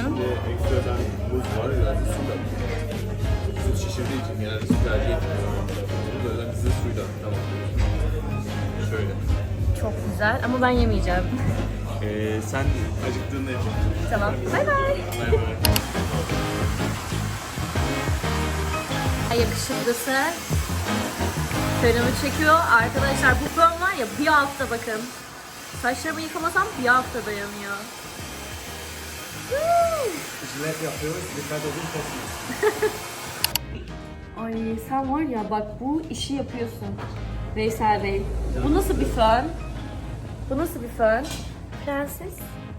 Şimdi ekstradan buz var, biraz da su da. Süt şişirdiği için genelde su tercih etmiyor. Bu yüzden bize suyla tamam. Şöyle. Çok güzel ama ben yemeyeceğim. Ee, sen acıktığında yap. Tamam. Bay bay. Bay bay. Ay yakışıklısı. Fönümü çekiyor. Arkadaşlar bu fön var ya bir hafta bakın. Saçlarımı yıkamasam bir hafta dayanıyor. Jilet yapıyoruz. Dikkat edin kesmesin. Ay sen var ya bak bu işi yapıyorsun. Veysel Bey. Bu nasıl bir fön? Bu nasıl bir fön? Prenses.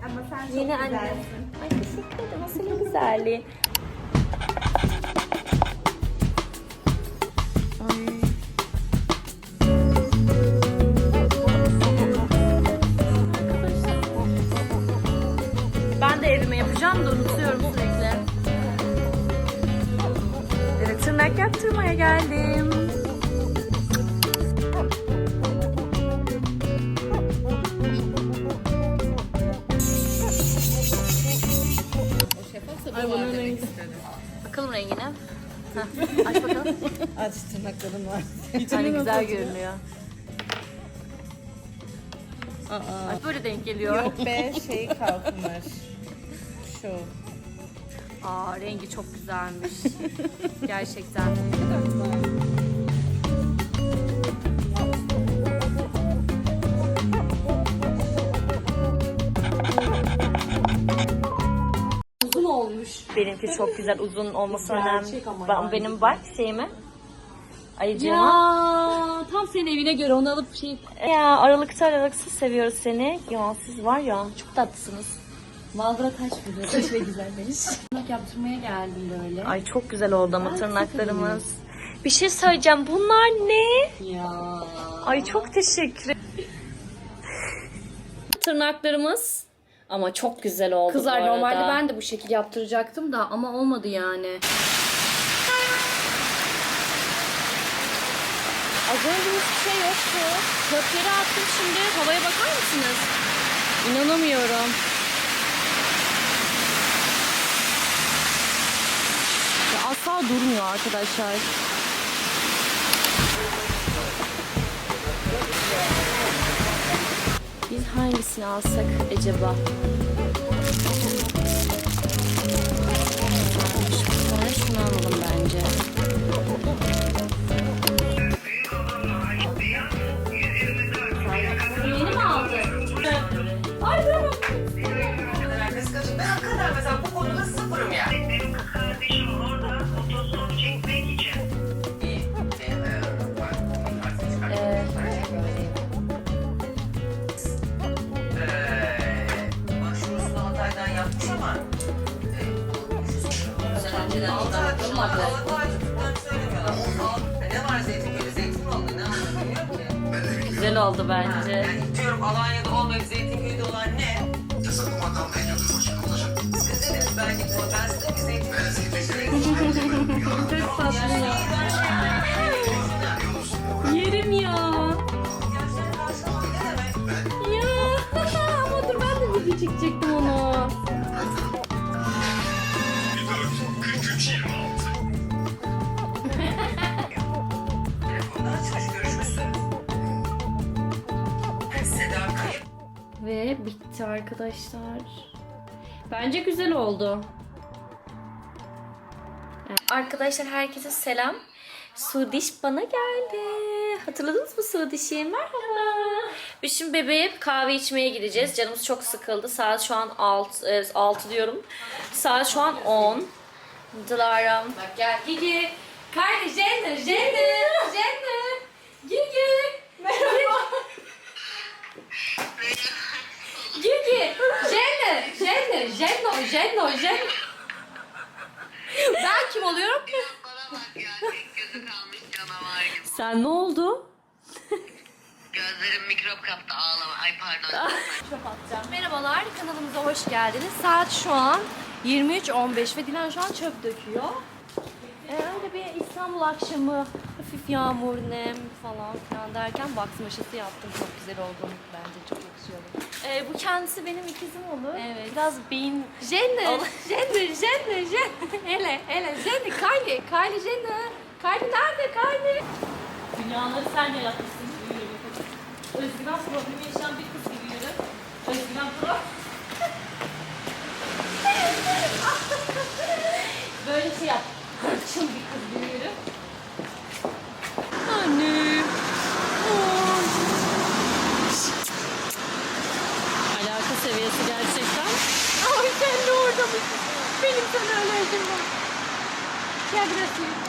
Ama sen çok Yeni anne. güzelsin. Ay teşekkür ederim. O senin güzelliğin. Güzel görünüyor. Aa. Ay böyle denk geliyor. Yok be şey kalkmış. Şu. Aa rengi çok güzelmiş. Gerçekten. Uzun olmuş. Benimki çok güzel uzun olması önemli. Gerçek ama Ben, yani. benim bak şeyimi. Ayıcığıma. Ya tam senin evine göre onu alıp şey Ya. aralıkta aralıksız seviyoruz seni. Ya siz var ya çok tatlısınız. Maldıra taş buluyor. Taş ve güzelmiş. Tırnak yaptırmaya geldim böyle. Ay çok güzel oldu ama tırnaklarımız. Bir şey söyleyeceğim. Bunlar ne? Ya. Ay çok teşekkür ederim. Tırnaklarımız ama çok güzel oldu Kızlar bu arada. normalde ben de bu şekil yaptıracaktım da ama olmadı yani. Az önce hiçbir şey yoktu. Çöpleri attım şimdi. Havaya bakar mısınız? İnanamıyorum. Ya asla durmuyor arkadaşlar. Biz hangisini alsak acaba? Şunu alalım bence. Aldatılmadı. Söylemiyorlar. Al- Ne var zeytin anlamıyor ki? Güzel oldu bence. Yani diyorum Alanya'da olmayıp Zeytinköy'de olan ne? Yasaklımadan ne diyordu başkanım olacak? Siz dediniz ben gittim. Ben size bir Zeytinköy'de. Çok tatlı ya. Ve bitti arkadaşlar. Bence güzel oldu. Arkadaşlar herkese selam. Sudiş bana geldi. Hatırladınız mı Sudiş'i? Merhaba. Biz şimdi bebeğe kahve içmeye gideceğiz. Canımız çok sıkıldı. Saat şu an 6, 6 diyorum. Saat şu an 10. Dilara. Bak gel Gigi. Kardeş Jenner, Jenner, Jenner. Gigi. Merhaba. Gigi. Jenner, Jenner, Jenno, Jenno, Jenno. Ben kim oluyorum? Bana bak ya tek gözü kalmış canavar gibi. Sen ne oldu? Gözlerim mikrop kaptı pardon. Merhabalar, kanalımıza hoş geldiniz. Saat şu an 23.15 ve Dilan şu an çöp döküyor. Ee, öyle bir İstanbul akşamı hafif yağmur, nem falan filan derken box maşası yaptım. Çok güzel oldu. Bence çok yakışıyor. Ee, bu kendisi benim ikizim olur. Evet. Biraz beyin... Jenner, Jenner, Jenner, Jenner. Hele, hele, Jenner, Kylie, Kylie Jenner. Kylie nerede, Kylie? Dünyaları sen yaratmışsın. Özgüven problemi yaşayan bir kız gibi yürü. Özgüven pro. Böyle şey yap. Hırçın bir kız gibi yürü. Anne. Alaka seviyesi gerçekten. Ay sen de orada mısın? Benim sana alerjim var. Gel biraz yürü.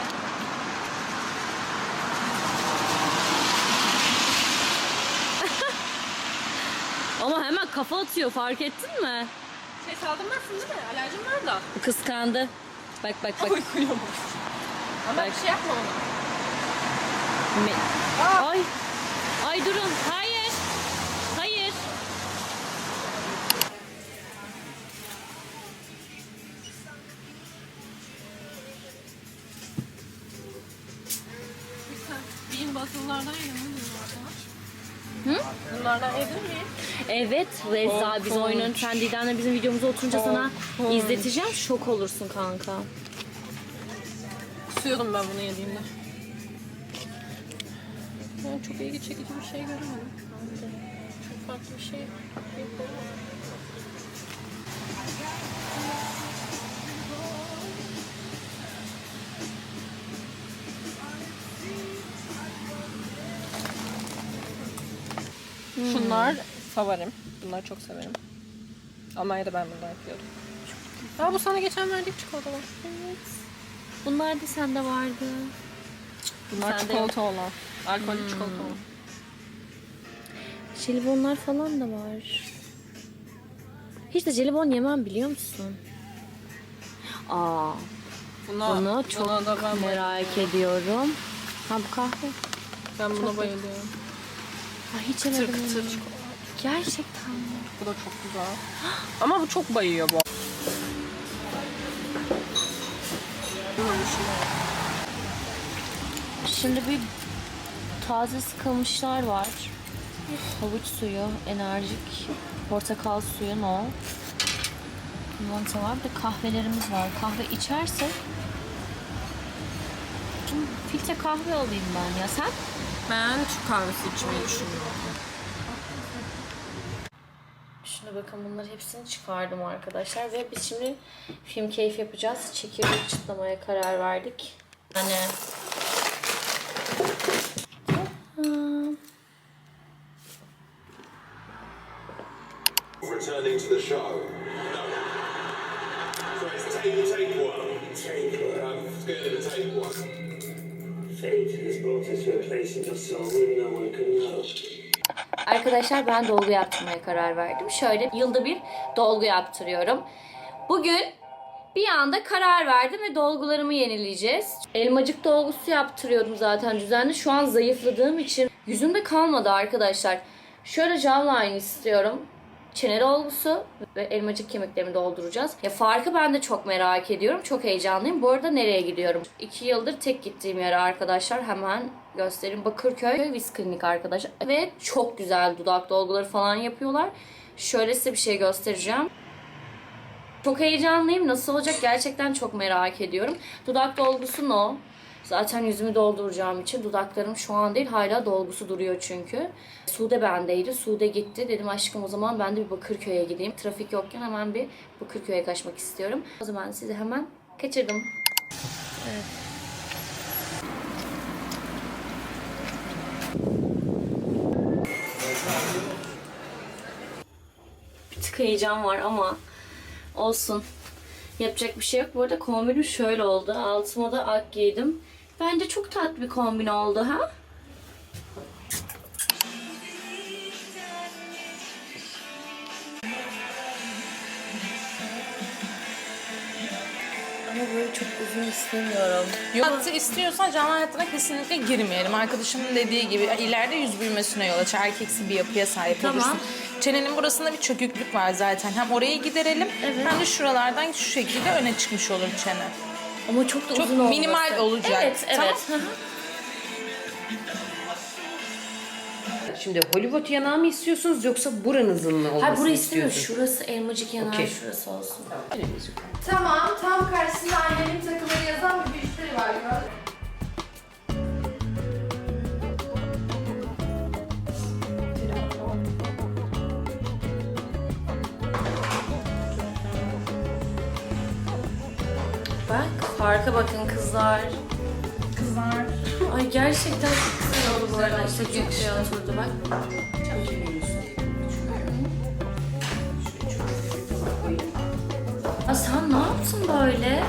Ama hemen kafa atıyor fark ettin mi? Şey saldırmazsın değil mi? Alerjim var da. Kıskandı. Bak bak bak. Ama bir şey yapma ona. Me- Ay. Ay durun. Hayır. Hayır. Beyin basıllardan yedim. Hı? Bunlardan mi? Evet Reza biz oyunun sen Didem'le bizim videomuza oturunca sana izleteceğim. Şok olursun kanka. Kusuyordum ben bunu yediğimde. Ben çok ilgi çekici bir şey göremedim. Çok farklı bir şey. Şunlar favorim. Bunları çok severim. Almanya'da ben bundan yapıyordum. Aa bu sana geçen verdiğim çikolatalar. Bunlar da sende vardı. Bunlar Sende çikolata olan. Alkollü çikolata olan. Jelibonlar falan da var. Hiç de jelibon yemem biliyor musun? Aa, Buna, bunu çok buna da ben, merak ediyorum. Ha bu kahve. ben buna bayılıyorum. Ha, hiç yemedim. kıtır onu. çikolata. Gerçekten mi? Bu da çok güzel. Ama bu çok bayıyor bu. Şimdi bir taze sıkılmışlar var. Havuç suyu, enerjik, portakal suyu, no. Limonata var. Bir de kahvelerimiz var. Kahve içersek filtre kahve alayım ben ya. Sen? Ben Türk kahvesi içmeyi düşünüyorum. Şuna bakın bunları hepsini çıkardım arkadaşlar ve biz şimdi film keyif yapacağız. Çekirdek çıtlamaya karar verdik. Hani Returning to the show. Arkadaşlar ben dolgu yaptırmaya karar verdim. Şöyle yılda bir dolgu yaptırıyorum. Bugün bir anda karar verdim ve dolgularımı yenileyeceğiz. Elmacık dolgusu yaptırıyordum zaten düzenli. Şu an zayıfladığım için yüzümde kalmadı arkadaşlar. Şöyle jawline istiyorum. Çene dolgusu ve elmacık kemiklerimi dolduracağız. Ya farkı ben de çok merak ediyorum. Çok heyecanlıyım. Bu arada nereye gidiyorum? İki yıldır tek gittiğim yer arkadaşlar. Hemen göstereyim. Bakırköy Vis Klinik arkadaşlar. Ve çok güzel dudak dolguları falan yapıyorlar. Şöyle size bir şey göstereceğim. Çok heyecanlıyım. Nasıl olacak gerçekten çok merak ediyorum. Dudak dolgusu no. Zaten yüzümü dolduracağım için dudaklarım şu an değil hala dolgusu duruyor çünkü. Sude bendeydi. Sude gitti. Dedim aşkım o zaman ben de bir Bakırköy'e gideyim. Trafik yokken hemen bir Bakırköy'e kaçmak istiyorum. O zaman sizi hemen kaçırdım. Bir tık heyecan var ama olsun. Yapacak bir şey yok. Bu arada kombinim şöyle oldu. Altıma da ak giydim. Bence çok tatlı bir kombin oldu ha? Ama böyle çok uzun istemiyorum. Hattı istiyorsan canlı hayatına kesinlikle girmeyelim. Arkadaşımın dediği gibi ileride yüz büyümesine yol açar. Erkeksi bir yapıya sahip Tamam. olursun. Çenenin burasında bir çöküklük var zaten. Hem orayı giderelim hem de şuralardan şu şekilde öne çıkmış olur çene. Ama çok da çok uzun olmasın. minimal olacak. Evet, evet. Tamam. Şimdi Hollywood yanağı mı istiyorsunuz yoksa buranızın mı olmasını Hayır burayı istemiyorum. Şurası elmacık yanar, Okey. şurası olsun. Tamam, tam karşısında annemin takıları yazan bir bildiri var? Bak farka bakın kızlar. Kızlar. Ay gerçekten çok güzel oldu bu arada. İşte çok şey oturdu bak. Aa, sen ne yaptın böyle?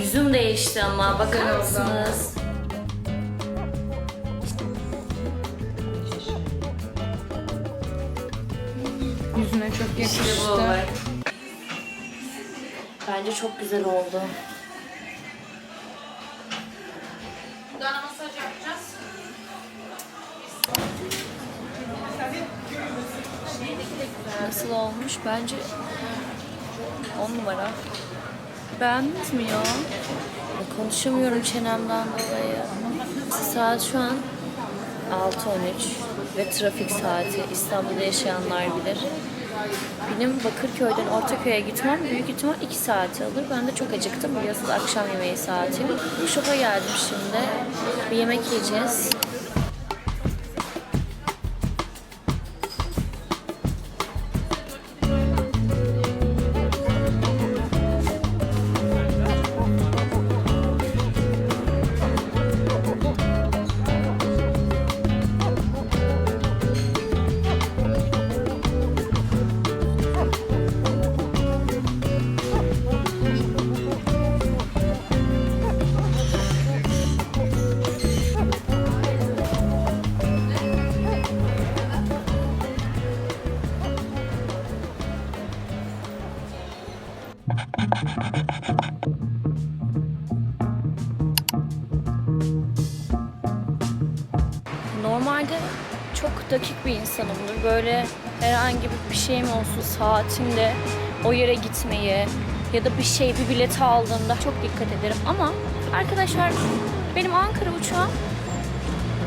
Yüzüm değişti ama bakar mısınız? Yüzüne çok İşte yakıştı. bu. Bence çok güzel oldu. Dudağına masaj yapacağız. Nasıl olmuş? Bence 10 numara. Beğendiniz mi ya? Konuşamıyorum çenemden dolayı. Saat şu an 6.13 ve trafik saati. İstanbul'da yaşayanlar bilir. Benim Bakırköy'den Ortaköy'e gitmem büyük ihtimal 2 saati alır. Ben de çok acıktım. Biliyorsunuz akşam yemeği saati. Bu şoka geldim şimdi. Bir yemek yiyeceğiz. Bir insanımdır. Böyle herhangi bir şeyim olsun saatimde o yere gitmeye ya da bir şey bir bileti aldığımda çok dikkat ederim. Ama arkadaşlar benim Ankara uçağım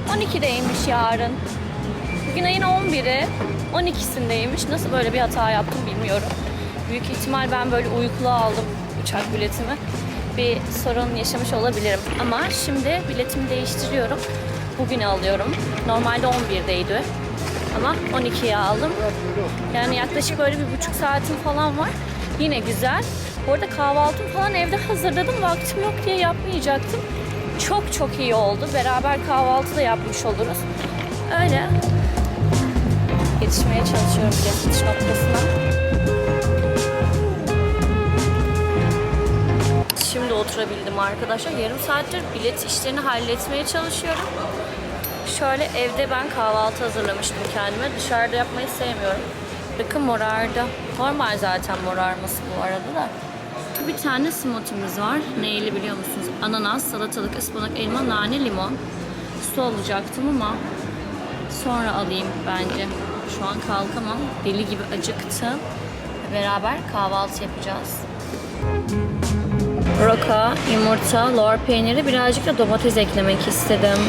12'deymiş yarın. Bugün ayın 11'i 12'sindeymiş. Nasıl böyle bir hata yaptım bilmiyorum. Büyük ihtimal ben böyle uykulu aldım uçak biletimi. Bir sorun yaşamış olabilirim. Ama şimdi biletimi değiştiriyorum. Bugün alıyorum. Normalde 11'deydi. Ama 12'ye aldım. Yani yaklaşık böyle bir buçuk saatim falan var. Yine güzel. Bu arada kahvaltım falan evde hazırladım. Vaktim yok diye yapmayacaktım. Çok çok iyi oldu. Beraber kahvaltı da yapmış oluruz. Öyle. Yetişmeye çalışıyorum bir yatış noktasına. Şimdi oturabildim arkadaşlar. Yarım saattir bilet işlerini halletmeye çalışıyorum. Şöyle evde ben kahvaltı hazırlamıştım kendime. Dışarıda yapmayı sevmiyorum. Bakın morardı. Normal zaten morarması bu arada da. Bir tane smoothie'miz var. Neyli biliyor musunuz? Ananas, salatalık, ıspanak, elma, nane, limon. Su alacaktım ama sonra alayım bence. Şu an kalkamam. Deli gibi acıktım. Beraber kahvaltı yapacağız. Roka, yumurta, lor peyniri, birazcık da domates eklemek istedim.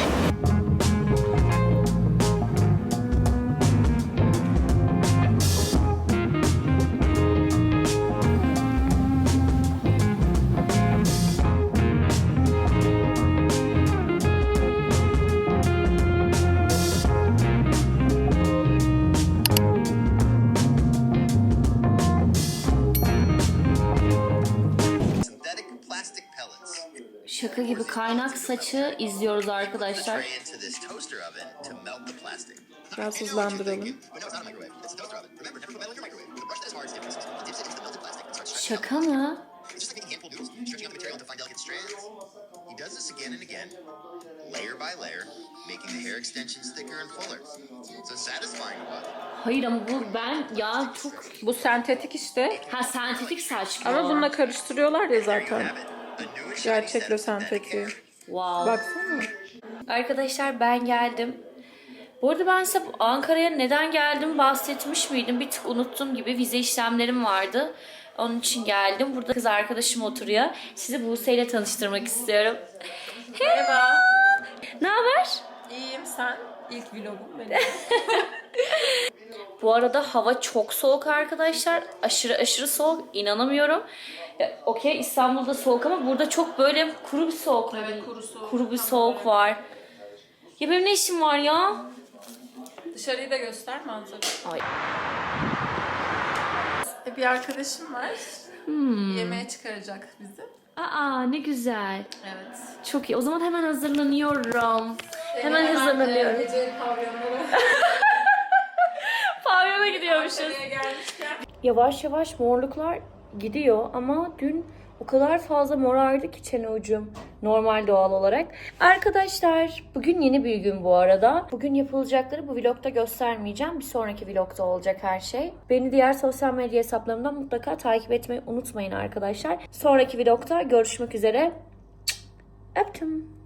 Extensions thicker and fuller. So satisfying to watch. Hayır ama bu ben ya çok... Bu sentetik işte. Ha sentetik saç. Ama bununla karıştırıyorlar ya zaten. Sentetiği. hair. Wow. Baksana. Arkadaşlar ben geldim. Bu arada ben size Ankara'ya neden geldim bahsetmiş miydim? Bir tık unuttum gibi vize işlemlerim vardı. Onun için geldim. Burada kız arkadaşım oturuyor. Sizi Buse ile tanıştırmak istiyorum. Merhaba. Ne haber? İyiyim sen. İlk vlogum benim. Bu arada hava çok soğuk arkadaşlar. Aşırı aşırı soğuk. İnanamıyorum. Okey İstanbul'da soğuk ama burada çok böyle kuru bir soğuk. Evet, kuru soğuk. Kuru bir soğuk var. Ya benim ne işim var ya? Dışarıyı da göster manzara. Ay. E, Bir arkadaşım var. Yemeğe çıkaracak bizi. Aa ne güzel. Evet. Çok iyi. O zaman hemen hazırlanıyorum. Hemen hazırlanıyorum. Gece pavyonlara Pavyona gidiyormuşuz. Yavaş yavaş morluklar gidiyor ama dün o kadar fazla morardı ki çene ucum. Normal doğal olarak. Arkadaşlar bugün yeni bir gün bu arada. Bugün yapılacakları bu vlogda göstermeyeceğim. Bir sonraki vlogda olacak her şey. Beni diğer sosyal medya hesaplarımdan mutlaka takip etmeyi unutmayın arkadaşlar. Sonraki vlogda görüşmek üzere. Öptüm.